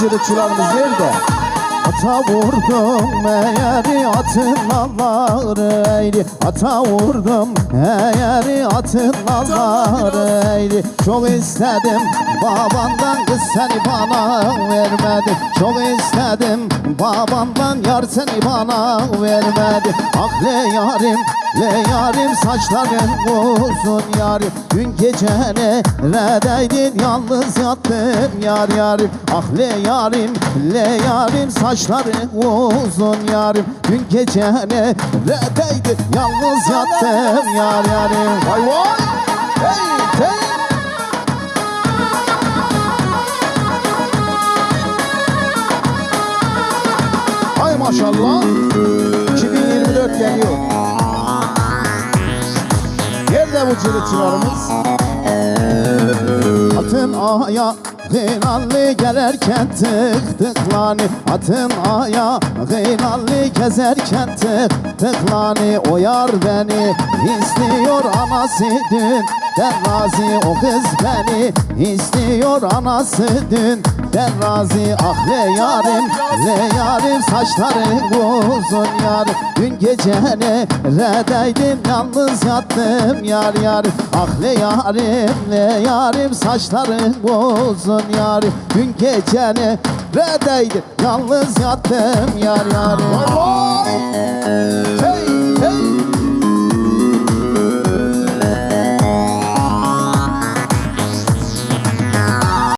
cırıkçılarımız nerede? Ata vurdum eğeri atın nalları eğri Ata vurdum eğeri atın nalları eğri Çok istedim babandan kız seni bana vermedi. Çok istedim babandan yar seni bana vermedi. Ah le yarim le yarim saçların uzun yarim Dün gece neredeydin yalnız yattım yar yarim. Ah le yarim le yarim saçların uzun yarim Dün gece neredeydin yalnız yattım yar yarim. Vay vay! Hey hey! Hay maşallah! 2024 geliyor. Nerede bu cırıkçılarımız? Atın aya Gıynalli gelerken tık tıklani Atın aya. Gıynalli gezerken tık tıklani O yar beni istiyor anası dün. Ben razı o kız beni istiyor anası dün Ben razı ah le yarim le yarim saçların uzun yarim Dün gece neredeydin yalnız yattım yar yarim Ah le yarim le yarim saçların uzun yarim Dün gece neredeydin yalnız yattım yar vay!